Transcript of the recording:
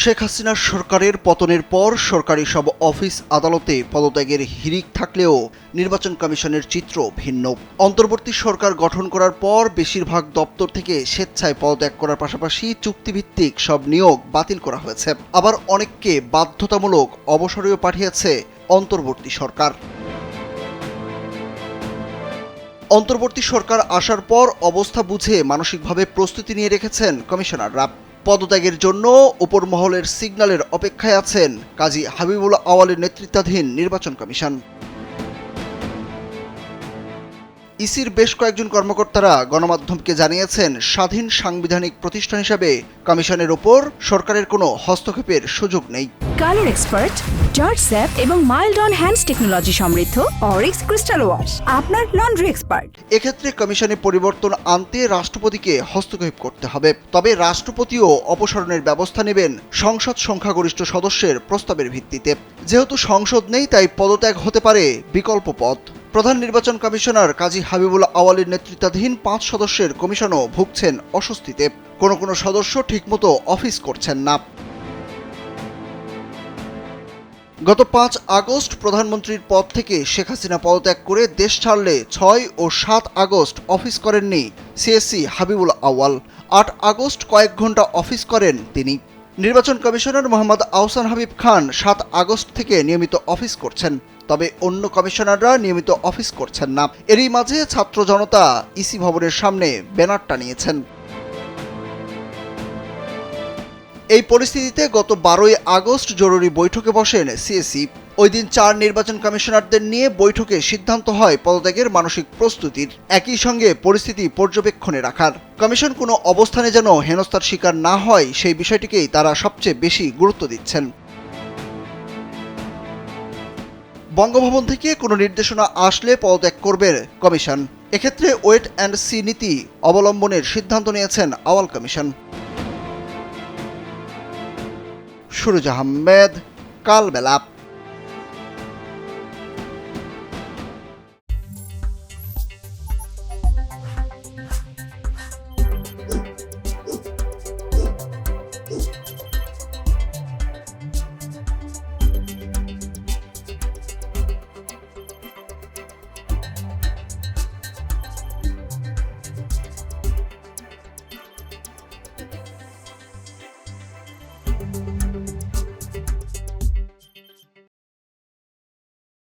শেখ হাসিনার সরকারের পতনের পর সরকারি সব অফিস আদালতে পদত্যাগের হিরিক থাকলেও নির্বাচন কমিশনের চিত্র ভিন্ন। অন্তর্বর্তী সরকার গঠন করার পর বেশিরভাগ দপ্তর থেকে স্বেচ্ছায় পদত্যাগ করার পাশাপাশি চুক্তিভিত্তিক সব নিয়োগ বাতিল করা হয়েছে। আবার অনেককে বাধ্যতামূলক অবসরেও পাঠিয়েছে অন্তর্বর্তী সরকার। অন্তর্বর্তী সরকার আসার পর অবস্থা বুঝে মানসিকভাবে প্রস্তুতি নিয়ে রেখেছেন কমিশনাররা। পদত্যাগের জন্য উপর মহলের সিগন্যালের অপেক্ষায় আছেন কাজী হাবিবুল আওয়ালের নেতৃত্বাধীন নির্বাচন কমিশন। ইসির বেশ কয়েকজন কর্মকর্তারা গণমাধ্যমকে জানিয়েছেন স্বাধীন সাংবিধানিক প্রতিষ্ঠান হিসাবে কমিশনের ওপর সরকারের কোনো হস্তক্ষেপের সুযোগ নেই। কালার এক্সপার্ট জর্জ স্যাপ এবং মাইল্ড অন হ্যান্ডস টেকনোলজি সমৃদ্ধ অরিক্স ক্রিস্টাল ওয়াশ আপনার লন্ড্রি এক্সপার্ট। এক্ষেত্রে কমিশনে পরিবর্তন আনতে রাষ্ট্রপতিকে হস্তক্ষেপ করতে হবে। তবে রাষ্ট্রপতিও অপসারণের ব্যবস্থা নেবেন সংসদ সংখ্যাগরিষ্ঠ সদস্যের প্রস্তাবের ভিত্তিতে। যেহেতু সংসদ নেই তাই পদত্যাগ হতে পারে বিকল্প পথ। প্রধান নির্বাচন কমিশনার কাজী হাবিবুল আওয়ালের নেতৃত্বাধীন পাঁচ সদস্যের কমিশনও ভুগছেন অস্বস্তিতে। কোনো কোনো সদস্য ঠিকমতো অফিস করছেন না। গত পাঁচ আগস্ট প্রধানমন্ত্রীর পদ থেকে শেখ হাসিনা পদত্যাগ করে দেশ ছাড়লে ছয় ও সাত আগস্ট অফিস করেননি সিএসসি হাবিবুল আওয়াল। আট আগস্ট কয়েক ঘণ্টা অফিস করেন তিনি। নির্বাচন কমিশনার মোহাম্মদ আহসান হাবিব খান সাত আগস্ট থেকে নিয়মিত অফিস করছেন। তবে অন্য কমিশনাররা নিয়মিত অফিস করছেন না। এরই মাঝে ছাত্র জনতা ইসি ভবনের সামনে ব্যানার টানিয়েছেন এই পরিস্থিতিতে গত বারোই আগস্ট জরুরি বৈঠকে বসেন সিএসি ওই দিন চার নির্বাচন কমিশনারদের নিয়ে বৈঠকে সিদ্ধান্ত হয় পদত্যাগের মানসিক প্রস্তুতির। একই সঙ্গে পরিস্থিতি পর্যবেক্ষণে রাখার। কমিশন কোনো অবস্থানে যেন হেনস্থার শিকার না হয়, সেই বিষয়টিকেই তারা সবচেয়ে বেশি গুরুত্ব দিচ্ছেন। বঙ্গভবন থেকে কোনো নির্দেশনা আসলে পদত্যাগ করবে কমিশন। এক্ষেত্রে ওয়েট অ্যান্ড সি নীতি অবলম্বনের সিদ্ধান্ত নিয়েছেন Awal commission. Suraj Ahmed, Kalbela.